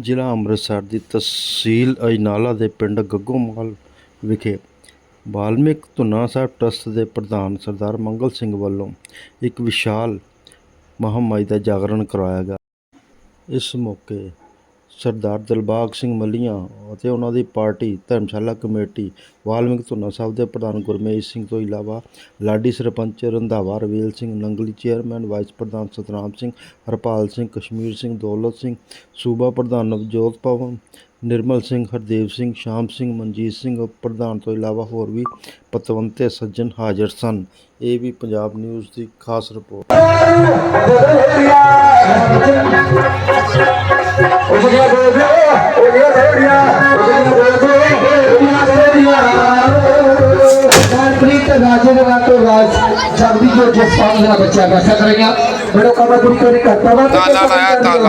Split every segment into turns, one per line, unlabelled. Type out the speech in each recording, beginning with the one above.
ਜ਼ਿਲ੍ਹਾ ਅੰਮ੍ਰਿਤਸਰ ਦੀ ਤਹਿਸੀਲ ਅਜਨਾਲਾ ਦੇ ਪਿੰਡ ਗੱਗੋਮਾਲ ਵਿਖੇ ਵਾਲਮੀਕ ਧੁਨਾ ਸਾਹਿਬ ਟਰੱਸਟ ਦੇ ਪ੍ਰਧਾਨ ਸਰਦਾਰ ਮੰਗਲ ਸਿੰਘ ਵੱਲੋਂ ਇੱਕ ਵਿਸ਼ਾਲ ਮਹਾਮਾਈ ਦਾ ਜਾਗਰਣ ਕਰਵਾਇਆ ਗਿਆ। ਇਸ ਮੌਕੇ ਸਰਦਾਰ ਦਿਲਬਾਗ ਸਿੰਘ ਮੱਲੀਆਂ ਅਤੇ ਉਹਨਾਂ ਦੀ ਪਾਰਟੀ, ਧਰਮਸ਼ਾਲਾ ਕਮੇਟੀ, ਵਾਲਮੀਕ ਧੁਨਾ ਸਾਹਿਬ ਦੇ ਪ੍ਰਧਾਨ ਗੁਰਮੇਜ ਸਿੰਘ ਤੋਂ ਇਲਾਵਾ ਲਾਡੀ ਸਰਪੰਚ ਰੰਧਾਵਾ, ਰਵੇਲ ਸਿੰਘ ਨੰਗਲੀ, ਚੇਅਰਮੈਨ ਵਾਈਸ ਪ੍ਰਧਾਨ ਸਤਨਾਮ ਸਿੰਘ, ਹਰਪਾਲ ਸਿੰਘ, ਕਸ਼ਮੀਰ ਸਿੰਘ, ਦੌਲਤ ਸਿੰਘ, ਸੂਬਾ ਪ੍ਰਧਾਨ ਨਵਜੋਤ ਪਵਨ ਨਿਰਮਲ ਸਿੰਘ ਹਰਦੇਵ ਸਿੰਘ ਸ਼ਾਮ ਸਿੰਘ ਮਨਜੀਤ ਸਿੰਘ ਪ੍ਰਧਾਨ ਤੋਂ ਇਲਾਵਾ ਹੋਰ ਵੀ ਪਤਵੰਤੇ ਸੱਜਣ ਹਾਜ਼ਰ ਸਨ। ਇਹ ਵੀ ਪੰਜਾਬ ਨਿਊਜ਼ ਦੀ ਖਾਸ ਰਿਪੋਰਟ।
ਰਾਜੇ ਦੇ ਰਾਜ ਜੋ ਦਾ ਬੱਚਾ ਬੈਠਾ ਬੜੋ ਗੁਰੂ ਕਰਤਾ ਵਾ
ਤਾਲਾ ਲਾਇਆ, ਤਾਲਾ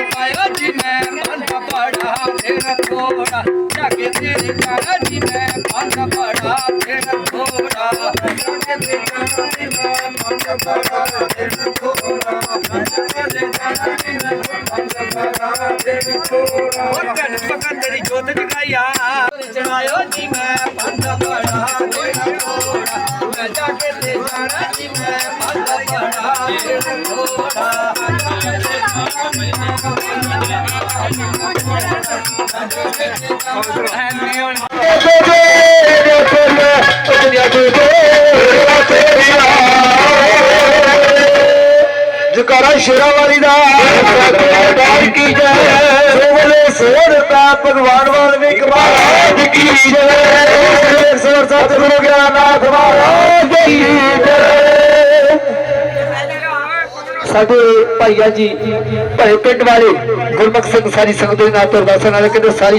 ਜੋਤੀਗਾਇਆ ਜੀ ਮੈਂ ਮਨ
ਤੋੜੀ ਸਖਾਇਆ ਨੂੰ ਰਾਜੇ ਰਾਤੋਂ ਰਾਜ ਤੋੜੀ ਸਖਾਇਆ ਨੂੰ ਬੈਠਾ ਕਰੇਗਾ
ਤੇਰੀ ਜੋਤ ਜਗਾਇਆ, ਚੜਾਇਓ ਜੀ ਮੈਂ ਪੰਧ ਬੜਾ ਤੇਰਾ ਥੋੜਾ ਮੈਂ ਜਾ ਕੇ ਤੇ ਜਾਣਾ ਜੀ ਮੈਂ ਪੰਧ ਬੜਾ ਤੇਰਾ ਥੋੜਾ ਐਨੀ ਹੁਣ
ਜਕਾਰਾ ਸ਼ੇਰਾਵਾਲੀ ਦਾ। ਦਾਰ ਕੀ ਜੈ ਸੋਰ ਦਾ ਭਗਵਾਨ ਵਾਲਮੀਕ ਮਹਾਰਾਜ ਕੀ ਜੈ। ਸੋਰ ਸਤਿਗੁਰੂ ਗਿਆਨਨਾਥ ਮਹਾਰਾਜ ਕੀ ਜੈ। ਸਾਡੇ ਭਾਈਆ ਜੀ, ਭਾਈ ਪਿੰਡ ਵਾਲੇ ਗੁਰਮਖ ਸਿੰਘ ਸਾਰੀ ਸੰਗਤ ਦੇ ਨਾਲ ਤੋਂ ਨਾਲ ਕਹਿੰਦੇ ਸਾਰੀ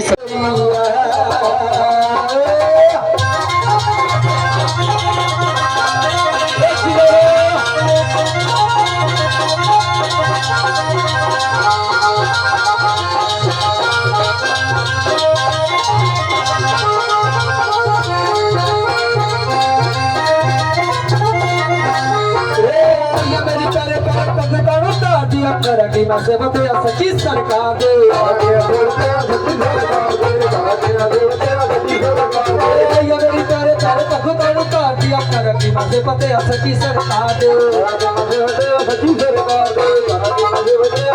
ਸੱਚੀ ਸਰਕਾਰ ਦੇ ਇਹ ਮੇਰੀ ਤਾਰੇ ਤਾਰੇ ਭਗਤਾਂ ਨੂੰ ਕਾਟਿਆ ਕਰਦੀ ਮਾਸੇ ਪਤੇ ਆ ਸੱਚੀ ਸਰਕਾਰ ਦੇ ਸੱਚੀ ਸਰਕਾਰ ਦੇ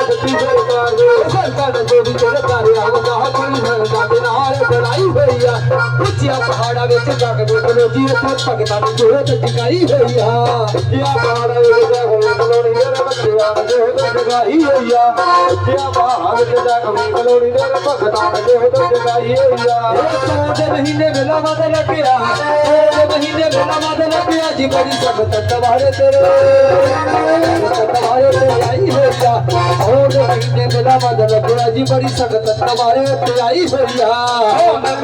ਸੱਚੀ ਸਰਕਾਰ ਦੇ। ਸਰਕਾਰ ਦੇ ਵੀ ਤੇਰੇ ਤਾਰੇ ਆਉਂਦਾ ਕੋਈ ਮਰਦਾ ਦੇ ਨਾਲ ਬਣਾਈ ਹੋਈ ਆ। ਉੱਚੀਆਂ ਪਹਾੜਾਂ ਵਿੱਚ ਜਗ ਦੇ ਕੋਲੋਂ ਜੀ ਤੇ ਭਗਤਾਂ ਦੀ ਜੋਤ ਟਿਕਾਈ ਹੋਈ ਆ। ਉੱਚੀਆਂ ਪਹਾੜਾਂ ਵਿੱਚ ਜਗ ਦੇ ਕੋਲੋਂ ਨੀ ਮੇਰੇ ਬੱਚਿਆਂ ਦੀ ਜੋਤ ਟਿਕਾਈ ਹੋਈ ਆ। ਉੱਚੀਆਂ ਪਹਾੜਾਂ ਵਿੱਚ ਜਗ ਦੇ ਕੋਲੋਂ ਨੀ ਮੇਰੇ ਭਗਤਾਂ ਦੀ ਜੋਤ ਟਿਕਾਈ ਹੋਈ ਆ। ਇਹ ਦੇ ਮਹੀਨੇ ਵੇਲਾ ਮਦ ਲੱਗਿਆ ਇਹ ਮਹੀਨੇ ਵੇਲਾ ਮਦ ਲੱਗਿਆ ਜੀ ਬੜੀ ਸਬਤ ਤਵਾਰੇ ਤੇਰੇ ਤਵਾਰੇ ਤੇ ਆਈ ਹੋਈ ਆ ਉਹ ਮਹੀਨੇ ਵੇਲਾ ਮਦ ਲੱਗਿਆ। ਜੀ ਬੜੀ ਸਖਤ ਤਵਾਰੇ ਤੇ ਆਈ ਹੋਈ ਆ। ਉਹ ਮਹੀਨੇ ਵੇਲਾ ਮਦ ਲੱਗਿਆ। ਜੀ ਬੜੀ ਸਖਤ ਤਵਾਰੇ ਤੇ ਆਈ ਹੋਈ ਆ।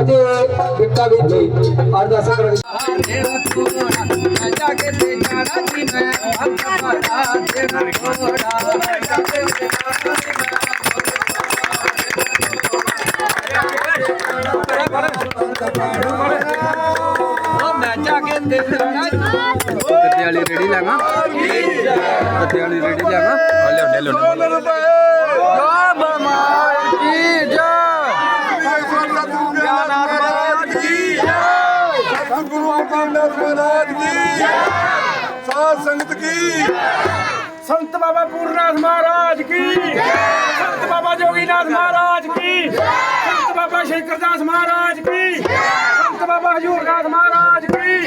ਵੇਲਾ ਮਦ ਲੱਗਿਆ ਜੀ ਬੜੀ ਸਖਤ ਤਵਾਰੇ ਤੇ ਆਈ ਹੋਈ ਸਾਡੇ ਬਿੱਟਾ ਵੀ ਜੀ ਅਰਦਾਸ ਕਰਨ
ਤੇਰਾ ਮੈਂ ਜਾ ਕੇ ਤੇ ਜਾਣਾ। ਜੀ ਮੈਂ ਬੜਾ ਤੇਰਾ ਮੈਂ ਜਾ ਕੇ ਤੇ ਜਾਣਾ ਜੀ। ਮੈਂ ਉਹ ਮੈਂ ਜਾ ਕੇ ਤੇ ਜਾਣਾ
ਪੱਤੇ ਵਾਲੀ ਰੇੜੀ ਲੈਣਾ ਪੱਤੇ ਵਾਲੀ ਰੇੜੀ ਲੈਣਾ ਆ ਲਿਆਉਣੇ
ਸਾਧ ਸੰਗਤ ਕੀ?
ਸੰਤ ਬਾਬਾ ਪੂਰਨਾਥ ਮਹਾਰਾਜ ਕੀ? ਸੰਤ ਬਾਬਾ ਜੋਗੀਨਾਥ ਮਹਾਰਾਜ ਕੀ? ਸੰਤ ਬਾਬਾ ਸ਼ੰਕਰਦਾਸ ਮਹਾਰਾਜ ਕੀ? ਸੰਤ ਬਾਬਾ ਹਜੂਰਨਾਥ ਮਹਾਰਾਜ ਕੀ?